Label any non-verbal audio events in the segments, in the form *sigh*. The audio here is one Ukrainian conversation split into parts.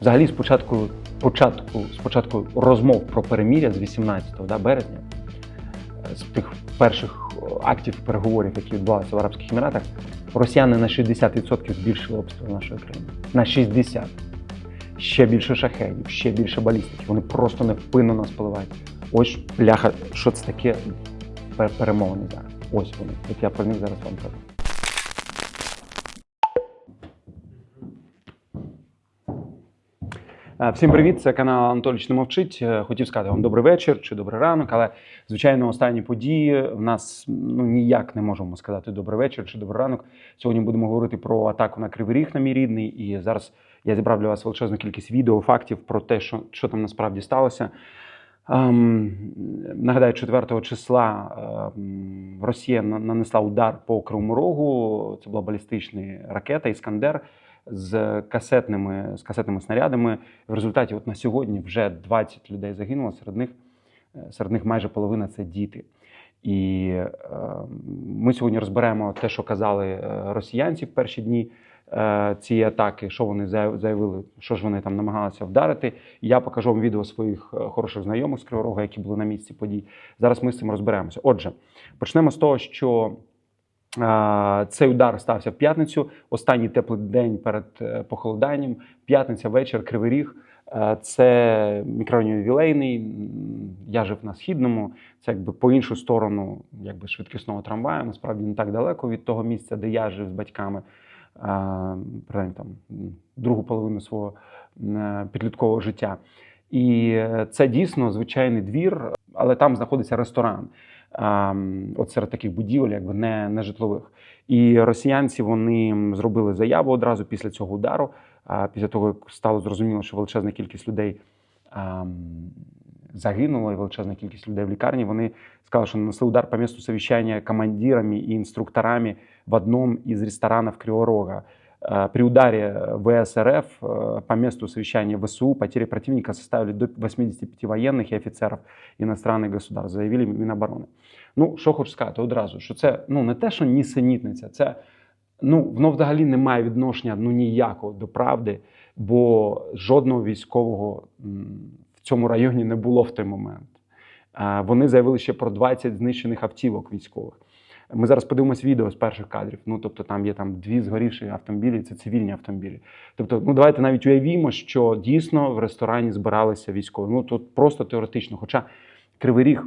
Взагалі, спочатку, початку, спочатку розмов про переміря з 18 да, березня, е, з тих перших актів переговорів, які відбувалися в Арабських Еміратах, росіяни на 60% збільшили обстріл нашої країни. На 60%. Ще більше шахедів, ще більше балістики. Вони просто невпинно нас поливають. Ось бляха, що це таке перемовини зараз. Ось вони. От я про них зараз вам кажу. Всім привіт! Це канал Анатоліч не мовчить. Е, Хотів сказати вам добрий вечір чи добрий ранок, але звичайно, останні події в нас ну ніяк не можемо сказати добрий вечір чи добрий ранок. Сьогодні будемо говорити про атаку на Кривий Ріг на мій рідний. І зараз я зібрав для вас величезну кількість відео, фактів про те, що, що там насправді сталося. Ем, нагадаю, 4 числа ем, Росія нанесла удар по Кривому Рогу. Це була балістична ракета Іскандер з касетними, з касетними снарядами. В результаті, от на сьогодні, вже 20 людей загинуло. Серед них, е, серед них майже половина це діти. І е, ми сьогодні розберемо те, що казали е, росіянці в перші дні е, цієї атаки, що вони заявили, що ж вони там намагалися вдарити. Я покажу вам відео своїх е, хороших знайомих з Кривого Рога, які були на місці подій. Зараз ми з цим розберемося. Отже, почнемо з того, що цей удар стався в п'ятницю. Останній теплий день перед е, похолоданням. П'ятниця, вечір, Кривий Ріг. Е, Це мікрорайон ювілейний. Я жив на східному. Це якби по іншу сторону, якби швидкісного трамваю. Насправді не так далеко від того місця, де я жив з батьками. Е, Принаймні там другу половину свого підліткового життя. І це дійсно звичайний двір, але там знаходиться ресторан. От серед таких будівель, якби не, не житлових. І росіянці вони зробили заяву одразу після цього удару. А після того, як стало зрозуміло, що величезна кількість людей загинула, і величезна кількість людей в лікарні. Вони сказали, що нанесли удар по місту совещания командирами и инструкторами в одном из ресторанов Кривого Рога. Э, При ударе ВСРФ э, по месту совещания ВСУ потери противника составили до 85 военных и офицеров иностранных государств, заявили Міноборони. Ну, що хочу сказати одразу, що це ну, не те, що нісенітниця, це ну, воно взагалі не має відношення ну, ніякого до правди, бо жодного військового м, в цьому районі не було в той момент. Е, Вони заявили ще про 20 знищених автівок військових. Ми зараз подивимось відео з перших кадрів. Ну тобто, там є там дві згорівші автомобілі, це цивільні автомобілі. Тобто, ну давайте навіть уявімо, що дійсно в ресторані збиралися військові. Ну тут просто теоретично. Хоча Кривий Ріг,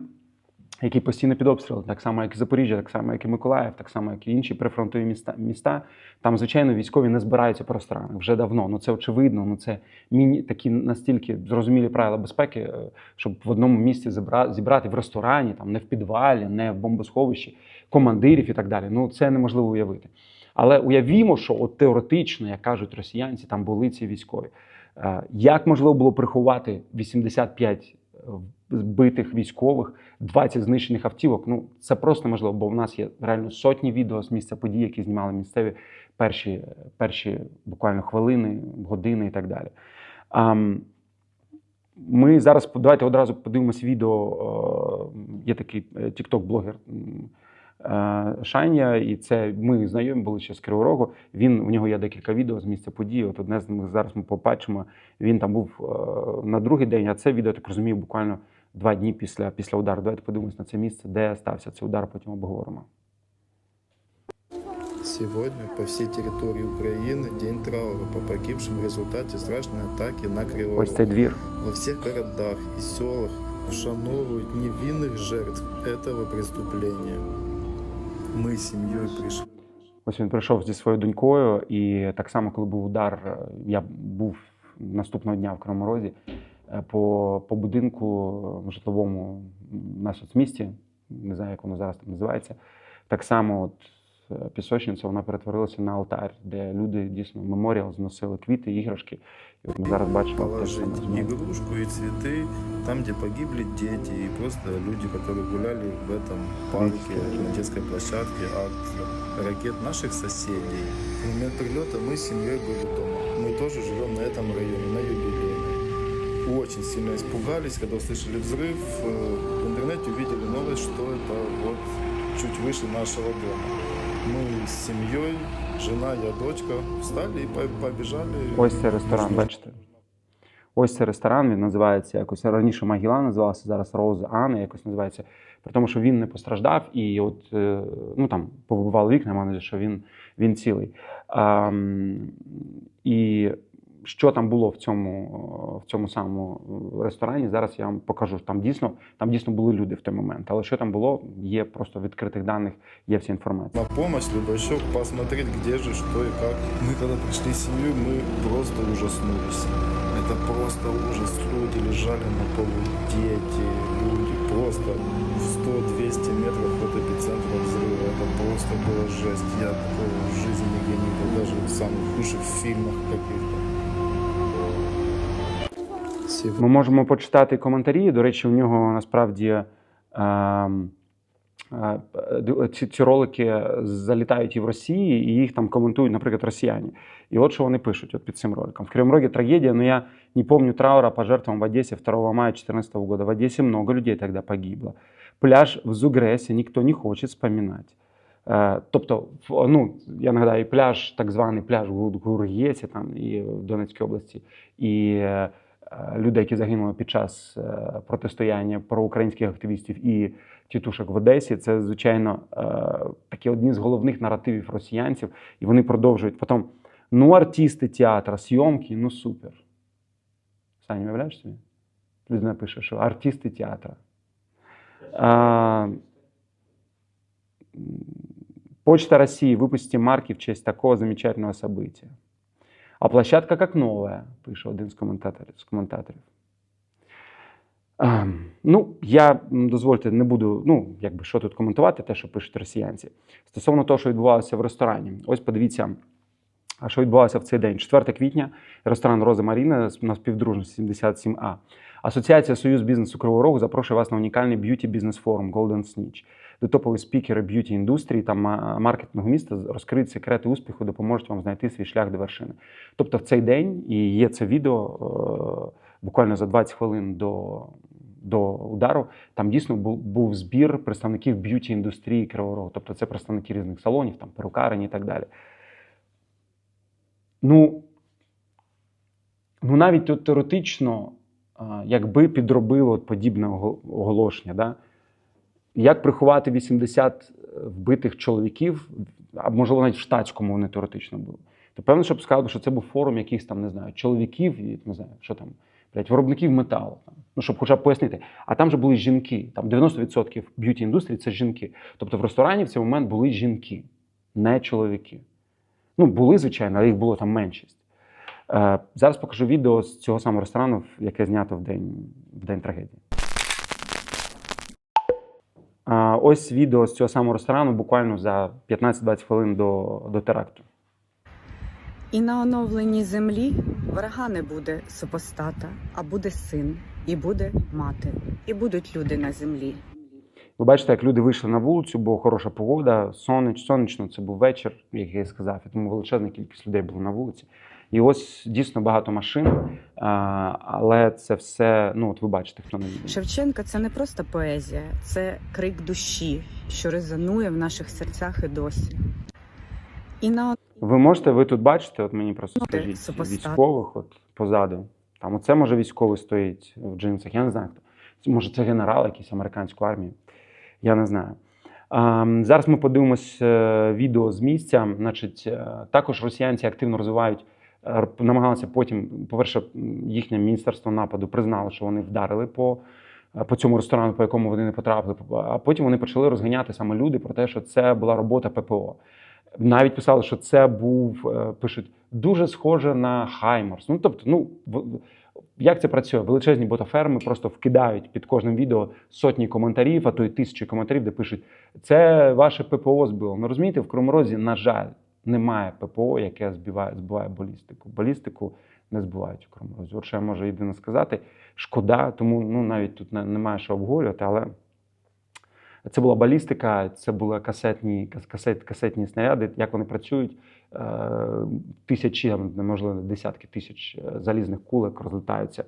який постійно під обстрілом, так само, як і Запоріжжя, так само, як і Миколаїв, так само, як і інші прифронтові міста, міста, там, звичайно, військові не збираються по ресторанах вже давно. Ну це очевидно. Ну це міні такі настільки зрозумілі правила безпеки, е, щоб в одному місці зібра- зібрати в ресторані, там не в підвалі, не в бомбосховищі командирів і так далі. Ну це неможливо уявити. Але уявімо, що от теоретично, як кажуть росіянці, там були ці військові. Е, Як можливо було приховати 85 збитих військових, 20 знищених автівок? Ну це просто неможливо, бо в нас є реально сотні відео з місця подій, які знімали місцеві перші, перші буквально хвилини, години і так далі. Ми зараз давайте одразу подивимось відео. е, Є такий тікток-блогер Шайня, і це ми знайомі були ще з Кривого Рогу. Він у нього є декілька відео з місця події. От одне з них зараз ми побачимо. Він там був е, на другий день, а це відео, так розумію, буквально два дні після, після удару. Давайте подивимось на це місце, де стався цей удар, потім обговоримо. Сегодня по всей территории Украины день траура по погибшим в результате страшной атаки на Кривой Ось цей Рог. двір. Во всех городах и селах вшановывают невинных жертв этого преступления. Мы с семьей пришли. Ось він прийшов зі своєю донькою, і так само, коли був удар, е, я був наступного дня в Кривому Розі е, по, по будинку е, житловому на соцмісті, не знаю, як воно зараз там називається. Так само, от е, пісочниця вона перетворилася на алтар, де люди дійсно меморіал зносили квіти, іграшки. І от ми зараз бачимо те ж саме Положить знову. игрушку и цветы там, где погибли дети и просто люди, которые гуляли в этом парке, на детской площадке от ракет наших соседей. В момент прилета мы с семьей были дома. Мы тоже живем на этом районе, на юбилейной. Очень сильно испугались, когда услышали взрыв. Э, В интернете увидели новость, что это вот чуть выше нашего дома. Мы с семьей, жена, я, дочка, встали и по- побежали. Ось цей ресторан, Нужно бачите? Ось це ресторан, він називається якось раніше Магіла називався, зараз Роуз Анна якось називається. При тому, що він не постраждав і от е, ну там повибивали вікна, маю надію, що він, він цілий. А, м, і що там було в цьому, е, в цьому самому ресторані, зараз я вам покажу. Там дійсно, там дійсно були люди в той момент. Але що там було, є просто в відкритих даних, є вся інформація. На помощь, либо еще посмотреть, где же, что и как. Мы когда пришли в семью, мы просто ужаснулись. Это просто ужас. Люди лежали на полу, дети, люди. Просто в 100-200 метров от эпицентра взрыва. Это просто была жесть. Я такого в жизни нигде не был, даже в самых худших фильмах каких-то. Спасибо. Ми можемо почитати коментарі. До речі, у нього насправді ем, е, е, ці, ці ролики залітають і в Росії, і їх там коментують, наприклад, росіяни. І от що вони пишуть от під цим роликом. В Кривом Роге трагедия, но я не помню траура по жертвам в Одессе 2 мая 2014 года. В Одессе много людей тогда погибло. Пляж в Зугресі ніхто не хоче вспоминати. Е, Тобто, ну, я нагадаю, пляж, так званий пляж в Гур'єсі, там і в Донецькій області, і е, е, які загинули під час е, протистояння проукраїнських активістів і тітушок в Одесі, це, звичайно, е, такі одні з головних наративів росіянців, і вони продовжують. Потім, ну, артисти театра, зйомки, ну супер. Саня, уявляєш собі? Людина пише, що артисти театра. А, Почта России, выпустите марки в честь такого замечательного события. А площадка как новая, пише один з коментаторів. З коментаторів. Ем, ну, я дозвольте, не буду, ну, якби що тут коментувати, те, що пишуть росіянці. Стосовно того, що відбувалося в ресторані. Ось подивіться, а що відбувалося в цей день. 4 квітня, ресторан Роза Маріна на співдружності 77А. Асоціація Союз бізнесу Кривого Рогу запрошує вас на унікальний б'юті бізнес форум Golden Snitch, де топові спікери б'юті індустрії та ма- маркетингу міста розкриють секрети успіху, допоможуть вам знайти свій шлях до вершини. Тобто в цей день і є це відео е, буквально за 20 хвилин до, до удару. Там дійсно був, був збір представників б'юті індустрії Кривого Рогу. Тобто це представники різних салонів, там перукарень і так далі. Ну, ну навіть теоретично, якби підробило от подібне оголошення, да? Як приховати 80 вбитих чоловіків, а можливо, навіть в штатському вони теоретично були, то певно, щоб сказали, що це був форум якихось там, не знаю, чоловіків, не знаю, що там, блядь, виробників металу. Там. Ну, щоб хоча б пояснити. А там же були жінки. Там 90% б'юті індустрії це жінки. Тобто в ресторані в цей момент були жінки, не чоловіки. Ну, були, звичайно, але їх було там меншість. Е, зараз покажу відео з цього самого ресторану, яке знято в день, в день трагедії. Ось відео з цього самого ресторану буквально за 15-20 хвилин до, до теракту. І на оновленій землі врага не буде супостата, а буде син, і буде мати, і будуть люди на землі. Ви бачите, як люди вийшли на вулицю, бо хороша погода, сонич, сонячно, це був вечір, як я і сказав, і тому величезна кількість людей було на вулиці. І ось дійсно багато машин, але це все, ну от ви бачите, хто відео. Шевченка це не просто поезія, це крик душі, що резонує в наших серцях і досі. І на Ви можете, ви тут бачите, от мені просто скажіть супостат. військових, от позаду. Там оце може військовий стоїть в джинсах. Я не знаю хто. Може, це генерал якийсь американської армії. Я не знаю. Зараз ми подивимось е, відео з місця. Значить, е, також росіянці активно розвивають, е, намагалися потім, по-перше, їхнє міністерство нападу признало, що вони вдарили по, е, по цьому ресторану, по якому вони не потрапили. А потім вони почали розганяти саме люди про те, що це була робота ППО. Навіть писали, що це був, е, пишуть, дуже схоже на Хаймарс. Ну, тобто, ну, як це працює? Величезні ботаферми просто вкидають під кожним відео сотні коментарів, а то й тисячі коментарів, де пишуть, це ваше ППО збило. Ну розумієте, в Кривому Розі, на жаль, немає ППО, яке збиває, збиває балістику. Балістику не збивають у Розі. От я можу єдине сказати. Шкода, тому ну, навіть тут немає що обговорювати, але. Це була балістика, це були касетні, касет, касетні снаряди. Як вони працюють? Е, Тисячі, можливо, десятки тисяч е, залізних кулек розлітаються.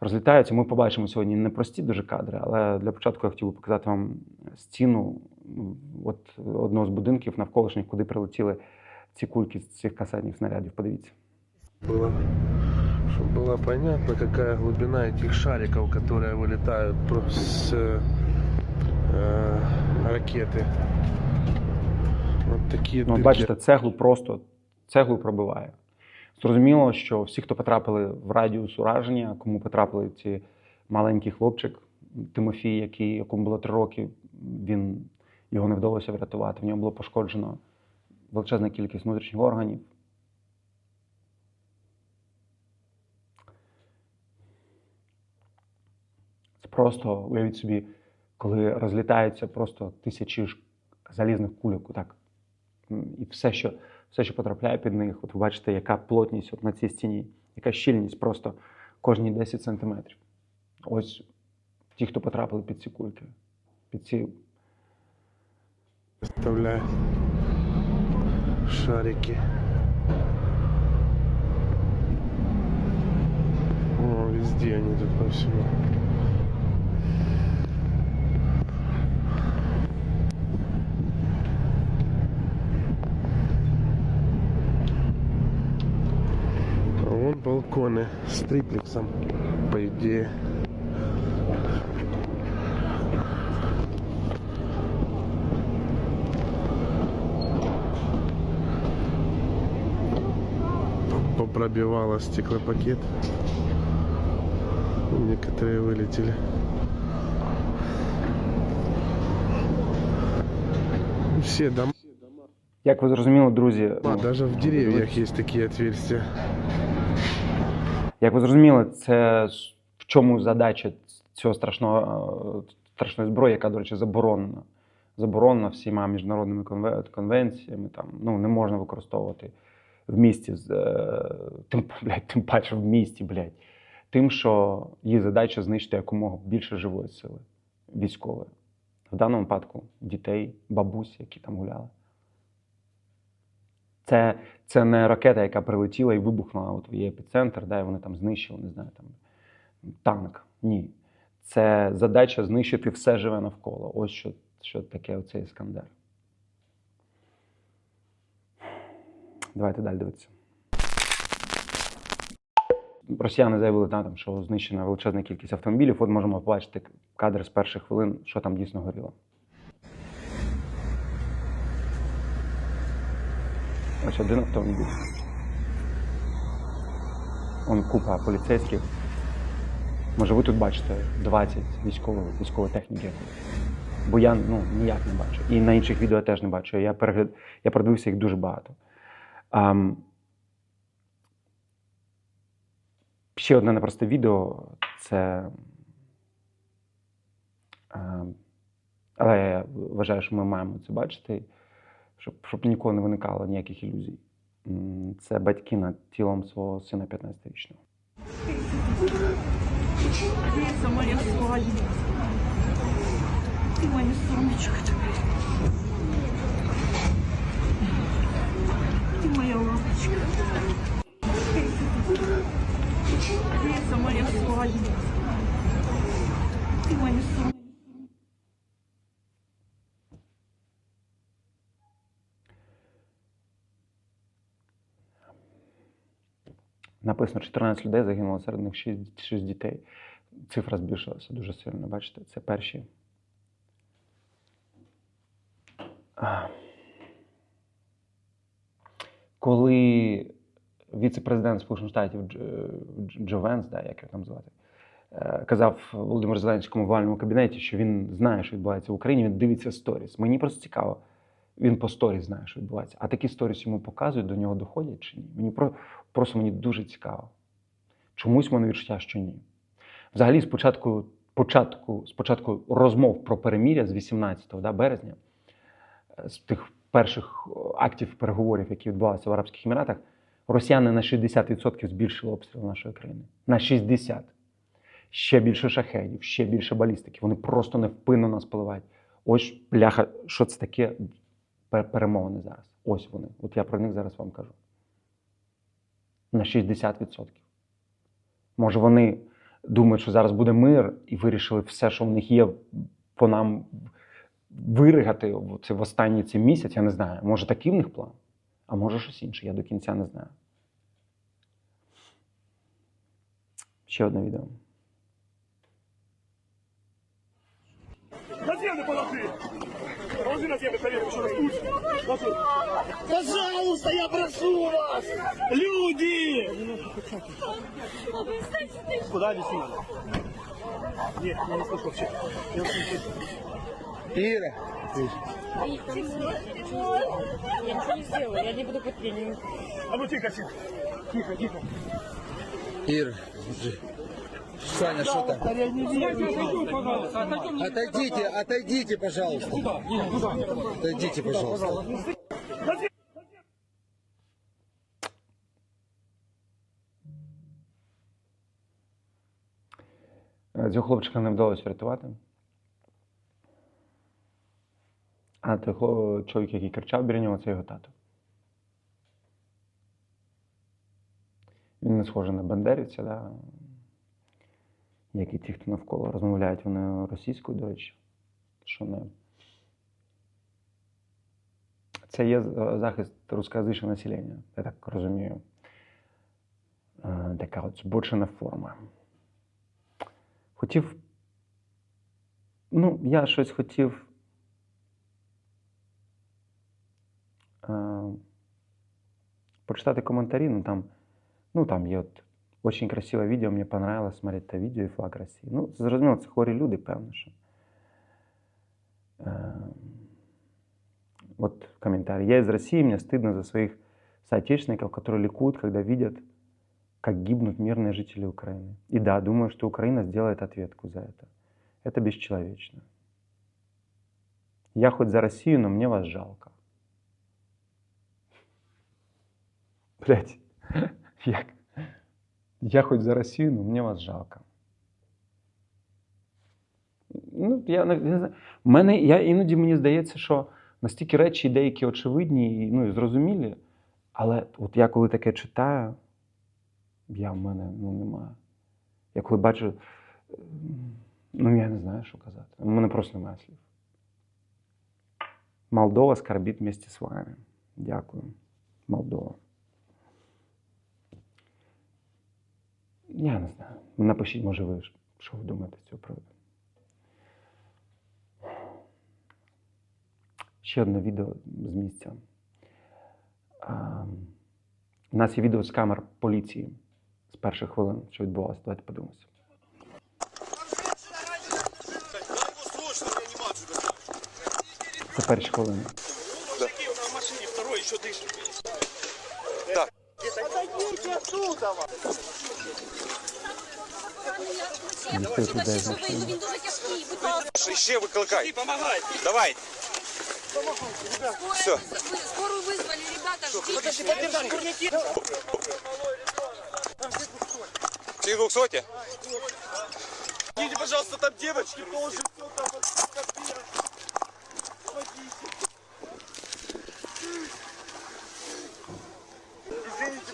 Розлітаються. Ми побачимо сьогодні непрості дуже кадри, але для початку я хотів би показати вам стіну от одного з будинків навколишніх, куди прилетіли ці кульки з цих касетних снарядів. Подивіться. Было. Чтобы было понятно, какая глубина этих шариков, которые вылетают про- с э, э, ракеты. Вот такие Ну, дырки. бачите, цеглу просто цеглу пробиває. Зрозуміло, що всі, хто потрапили в радіус ураження, кому потрапили ці маленький хлопчик Тимофій, який, якому було три роки, він його не вдалося врятувати. В нього було пошкоджено величезна кількість внутрішніх органів. Це просто уявіть собі, коли розлітаються просто тисячі залізних кульок, так. І все, що, все, що потрапляє під них, от ви бачите, яка плотність от на цій стіні, яка щільність просто кожні 10 сантиметрів. Ось ті, хто потрапили під ці кульки, під ці Вставляют шарики. О, везде они тут по всему. А вон балконы с триплексом, по идее. Попробивало стеклопакет. Некоторые вылетели. Все дома, Як ви зрозуміли, друзі, ну, даже в деревьях есть такие отверстия. як ви зрозуміли, це в чому задача цього страшного, е, страшної зброї, яка, до речі, заборонена. Заборонена всіма міжнародними конве- конвенціями. Там, ну, не можна використовувати в місті, тим, блядь, тим паче в місті, блядь. Тим, що її задача знищити якомога більше живої сили військової. В даному випадку дітей, бабусь, які там гуляли. Це, це не ракета, яка прилетіла і вибухнула от в її епіцентр, да, і вони там знищили, не знаю, там танк. Ні. Це задача знищити все живе навколо. Ось що, що таке оцей іскандер. Давайте далі дивитися. Росіяни заявили та, там, що знищена величезна кількість автомобілів. От можемо побачити кадр з перших хвилин, що там дійсно горіло. Ось один автомобіль. Он купа поліцейських. Може, ви тут бачите 20 військової, військової техніки. Бо я ну, ніяк не бачу. І на інших відео я теж не бачу. Я, перегляд... я продивився їх дуже багато. Ам... Ще одне непросте відео це. Ам... Але я вважаю, що ми маємо це бачити, щоб, щоб ніколи не виникало ніяких ілюзій. Це батьки над тілом свого сина 15-річного. Лиза, моя славенькая. Ты моя сумочка моя лапочка. Лиза, моя славенькая. Ты моя сумочка. Написано 14 людей загинуло, серед них 6, 6 дітей. Цифра збільшилася дуже сильно. Бачите, це перші. Коли віце-президент Сполучених Штатів Дж- Джо Венс, да, як його там звати, е, казав Володимиру Зеленському в овальному кабінеті, що він знає, що відбувається в Україні, він дивиться сторіс. Мені просто цікаво, він по сторіс знає, що відбувається. А такі сторіс йому показують, до нього доходять чи ні? Мені про, просто мені дуже цікаво. Чомусь в мене відчуття, що ні. Взагалі, спочатку, початку, спочатку розмов про переміря з 18 да, березня, е, з тих перших актів переговорів, які відбувалися в Арабських Еміратах, росіяни на 60% збільшили обстріли нашої країни. На 60%. Ще більше шахедів, ще більше балістики. Вони просто невпинно нас поливають. Ось, бляха, що це таке Пер- перемовини зараз. Ось вони. От я про них зараз вам кажу. На 60%. Може, вони думають, що зараз буде мир, і вирішили все, що в них є, по нам виригати в- це в останній цей місяць, я не знаю. Може, такий в них план, а може щось інше, я до кінця не знаю. Ще одне відео. На землю положи! Положи на землю тарелку, еще раз. Пожалуйста, я прошу вас! Люди! Куда нести надо? Нет, я не слышу вообще. Я не слышу. Ира, Я ничего не сделала, я не буду под пением. А ну тихо, тихо. Тихо, тихо. Ира, Саня, что там? Отойдите, отойдите, пожалуйста. Отойдите, пожалуйста. Цього хлопчика не вдалося врятувати. А хлоп, чоловік, який кричав біля нього, це його тато. Він не схожий на бандерівця, да? як і ті, хто навколо розмовляють вони російською, до речі, що не. Це є захист рускоязичного населення, я так розумію. Така от збочена форма. Хотів. Ну, я щось хотів. Е, почитати коментарі, ну там, ну там є от очень красиве відео, мені понравилось смотреть те відео і флаг Росії. Ну, це зрозуміло, це хворі люди, певно, що. Е, вот комментарий. Я из России, мне стыдно за своих соотечественников, которые ликуют, когда видят, как гибнут мирные жители Украины. И да, думаю, что Украина сделает ответку за это. Это бесчеловечно. Я хоть за Россию, но мне вас жалко. Блять, *laughs* як? Я хоть за Россию, но мне вас жалко. Ну, я не знаю. Мене, я, іноді мені здається, що настільки речі деякі очевидні і, ну, і зрозумілі, але от я коли таке читаю, я в мене ну, немає. Я коли бачу, ну я не знаю, що казати. У мене просто немає слів. Молдова скорбить вместе з вами. Дякую. Молдова. Я не знаю. Напишіть, може, ви що ви думаєте з цього приводу. Ще одне відео з місця. А, у нас є відео з камер поліції з перших хвилин, що відбувалося. Давайте подивимося. Це перші хвилини. Дістають людей з машини. Ще Отойдите отсюда! вы дуже тяжкий, будь. Ще викликай. Давай. Все. Скорую вызвали, ребята, ждите. Подержи, курники. Ты 200? Идите, пожалуйста, там девочки, положим все там, скопировать. Помогите.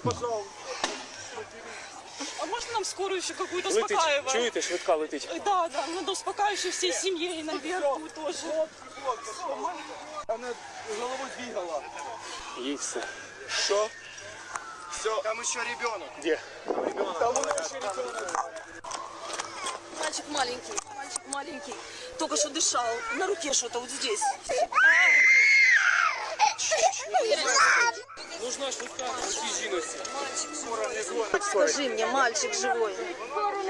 Пожалуйста. А можно нам скорую еще какую-то Летить. успокаиваем? Чуєте, швидка летить. Э, Да, да, надо успокаивающую всей семье и наверху тоже. Она головой двигала. Їй все. Что? Все. Там еще ребенок. Де? Там у нас еще ребенок. Мальчик маленький, мальчик маленький. Только что дышал. На руке что-то вот здесь. Нужна швидка цій жіночці. Скажи мне, мальчик живой.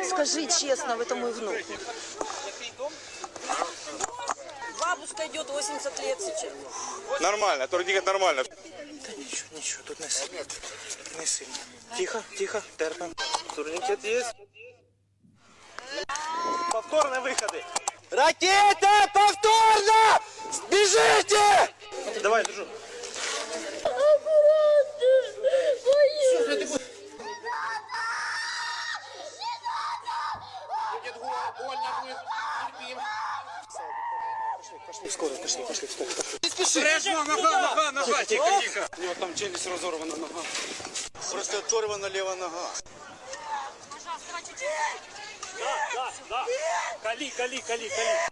Скажи честно, это мой внук. Бабушка идет 80 лет сейчас. Нормально, турнікет нормально. Ничего, ничего, тут не сильно. Не сильно. Тихо, тихо, терпим. Турникет есть. Повторные выходы. Ракета, повторно! Бежите! Давай, держу. Скоро, пошли, пошли, пошли. Нога, нога, нога. Тихо, тихо. У нього там челюсть розорвана нога. Просто оторвана левая нога. Да, да. Кали, кали, кали, кали.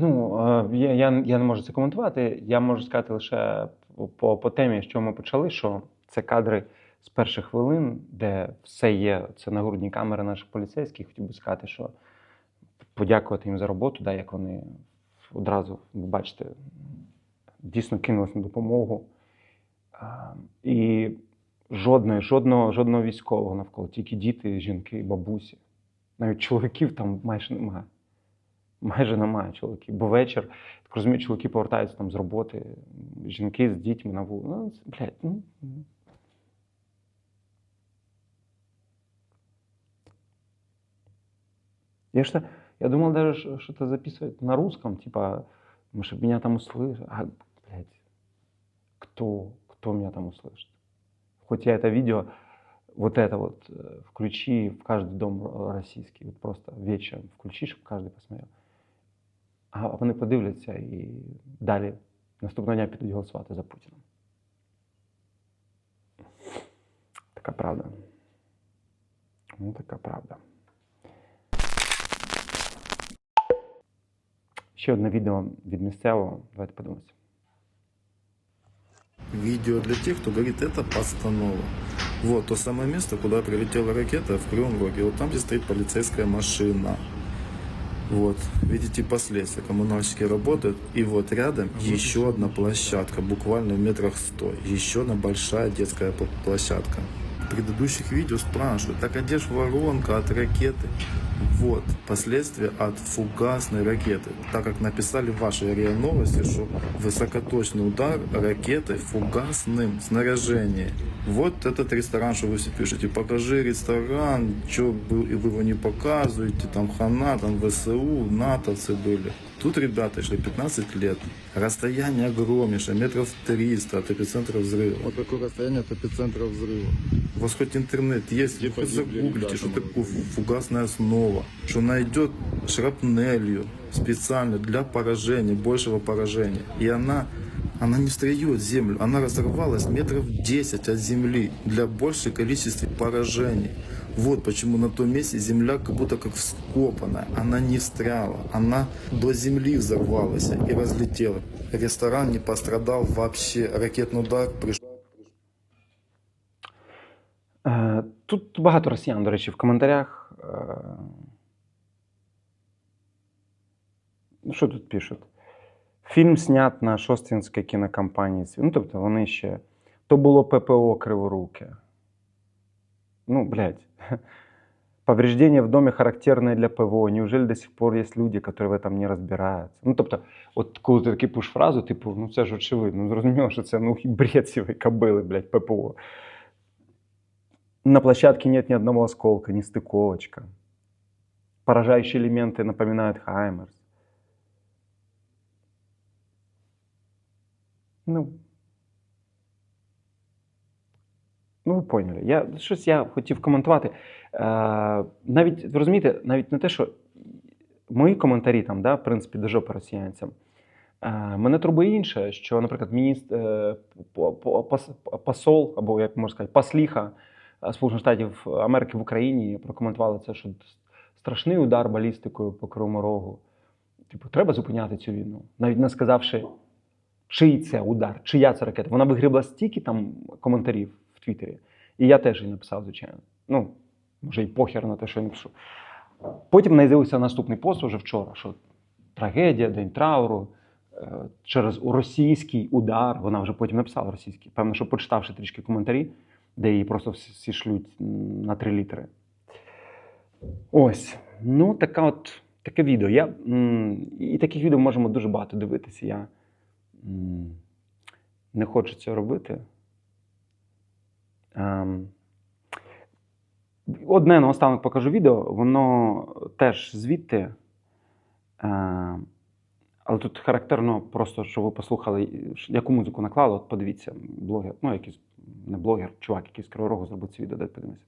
Ну, е, я, я, я не можу це коментувати. Я можу сказати лише по, по темі, що ми почали, що це кадри з перших хвилин, де все є. Це нагрудні камери наших поліцейських. Хотів би сказати, що подякувати їм за роботу, да, як вони одразу, ви бачите, дійсно кинулись на допомогу. І жодної, жодного, жодного військового навколо, тільки діти, жінки, бабусі. Навіть чоловіків там майже немає. Майже немає чоловіків. Бо вечір, так розумію, чоловіки повертаються там з роботи, жінки з дітьми на вулиці. Ну, це, блядь, ну. ну. Я что, я думал даже, что что это записывать на русском, типа, ну, чтобы меня там услышали. А, блядь, кто, кто меня там услышит? Хоть я это видео, вот это вот, э, включи в каждый дом р- российский, вот просто вечером включи, чтобы каждый посмотрел. А вони подивляться і далі наступного дня підуть голосувати за Путіна. Така правда. Ну, така правда. Ще одне відео від місцевого. Давайте подивимося. Видео для тех, кто говорит, это постанова. Вот то самое место, куда прилетела ракета в Кривом Роге. Вот там, где стоит полицейская машина. Вот, видите последствия, коммунальщики работают. И вот рядом еще одна площадка, буквально в метрах 100. Еще одна большая детская пл- площадка. Предыдущих видео спрашивают, так а где воронка от ракеты? Вот, последствия от фугасной ракеты. Так как написали в вашей РИА Новости, что высокоточный удар ракетой в фугасным снаряжении. Вот этот ресторан, что вы все пишете, покажи ресторан, что вы его не показываете, там хана, там ВСУ, натовцы были. Тут ребята шли 15 лет, расстояние огромнейшее, метров 300 от эпицентра взрыва. Вот такое расстояние от эпицентра взрыва. У вас хоть интернет есть, Где вы хоть загуглите, что может такое фугасная основа, что она идет шрапнелью специально для поражения, большего поражения. И она, она не встает землю, она разорвалась метров 10 от земли для большего количества поражений. Вот почему на том месте земля как будто как вскопанная. Она не встряла, она до земли взорвалась и разлетела. Ресторан не пострадал вообще. Ракетный удар пришел. Е, Тут багато росіян, до речі, в коментарях. Е, Ну, що тут пишуть? Фільм снят на Шостинській кінокомпанії. Ну, тобто вони ще. То було ППО Криворуке. Ну, блядь. *laughs* Повреждения в доме характерные для ПВО. Неужели до сих пор есть люди, которые в этом не розбираються? Ну, тобто, от коли ти таки пиш фразу, типу, ну це ж очевидно. Ну, зрозуміло, що це ну, *laughs* бред сівої кобили, блядь, ППО. На площадке нет ни одного осколка, ни стыковочка. Поражающие элементы напоминают Хаймерс. Ну, ну, ви поняли. Я, щось я хотів коментувати. Е, навіть, ви розумієте, навіть не те, що мої коментарі там, да, в принципі, до жопи росіянцям. Е, мене турбує інше, що, наприклад, міністр, е, по- по- пос- посол, або як можна сказати, посліха е, Сполучених Штатів Америки в Україні прокоментували це, що страшний удар балістикою по Кривому Рогу. Типу, треба зупиняти цю війну, навіть не сказавши, чий це удар, чия це ракета. Вона вигрібла стільки там коментарів в Твіттері. І я теж їй написав, звичайно. Ну, може, й похер на те, що я напишу. Потім в з'явився наступний пост уже вчора, що трагедія, день трауру. е, Через російський удар, вона вже потім написала російський. Певно, що почитавши трішки коментарі, де її просто всі шлють на три літери. Ось. Ну, така от, таке відео. Я, і таких відео можемо дуже багато дивитися. Я не хочу цього робити. Ем, Одне наостанок покажу відео, воно теж звідти. Е, але тут характерно просто, щоб ви послухали, яку музику наклали. От подивіться, блогер, ну якийсь не блогер, чувак, який з Кривого Рогу зробив це відео, дайте подивимося.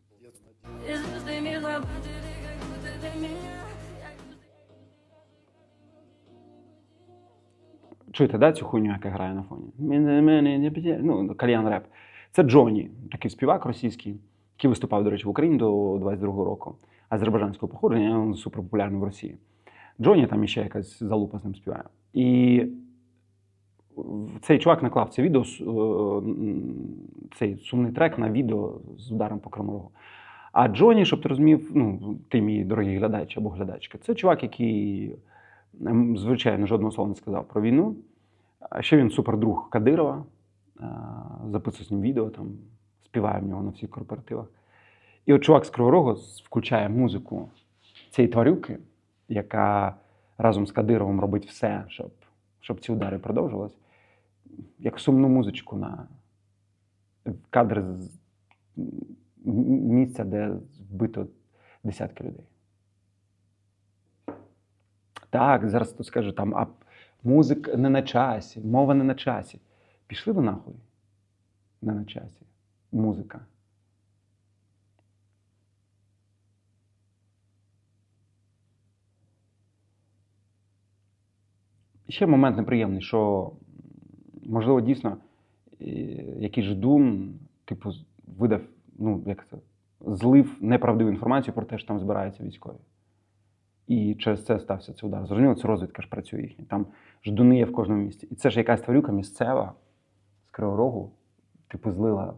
Чуєте, да, цю хуйню, яка грає на фоні? Ну, кальян реп. Це Джоні, такий співак російський, який виступав, до речі, в Україні до 22-го року, азербайджанського походження, він суперпопулярний в Росії. Джоні там іще якась залупа з ним співає. І цей чувак наклав це відео, е, цей сумний трек на відео з ударом по краморогу. А Джоні, щоб ти розумів, ну, ти мій дорогий глядач або глядачка, це чувак, який, ем, звичайно, жодного слова не сказав про війну. Ще він супердруг Кадирова, е, записує з ним відео, там, співає в нього на всіх корпоративах. І от чувак з Кривого включає музику цієї тварюки, яка разом з Кадировим робить все, щоб, щоб ці удари продовжувалися, як сумну музичку на кадр з місця, де вбито десятки людей. Так, зараз тут скажу, там, а музика не на часі, мова не на часі. Пішли ви нахуй? Не на часі. Музика. Ще момент неприємний, що можливо дійсно е, якийсь ждун, типу, видав, ну, як це, злив неправдиву інформацію про те, що там збираються військові. І через це стався цей удар. Зрозуміло, це розвідка ж працює їхня. Там ждуни є в кожному місті. І це ж якась тварюка місцева з Кривого Рогу, типу, злила.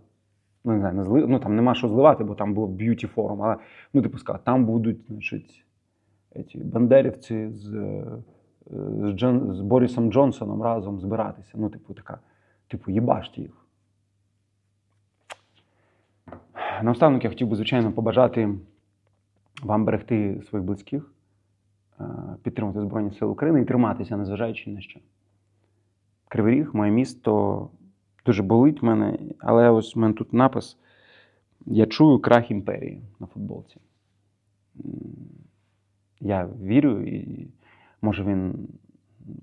Ну, не знаю, не зли, ну там нема що зливати, бо там був б'юті форум, але ну, типу, сказав, там будуть, значить, ці бандерівці з, е, з, Джон, з Борисом Джонсоном разом збиратися. Ну, типу, така, типу, їбаште їх. Наостанок я хотів би, звичайно, побажати вам берегти своїх близьких, е, підтримувати Збройні Сили України і триматися, незважаючи на що. Кривий Ріг, моє місто, дуже болить в мене, але ось у мене тут напис: Я чую крах імперії на футболці. Я вірю, і може він.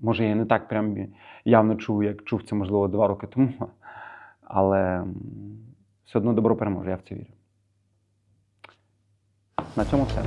Може, я не так прям явно чув, як чув це, можливо, два роки тому, *laughs* але все одно добро переможе, я в це вірю. На цьому все.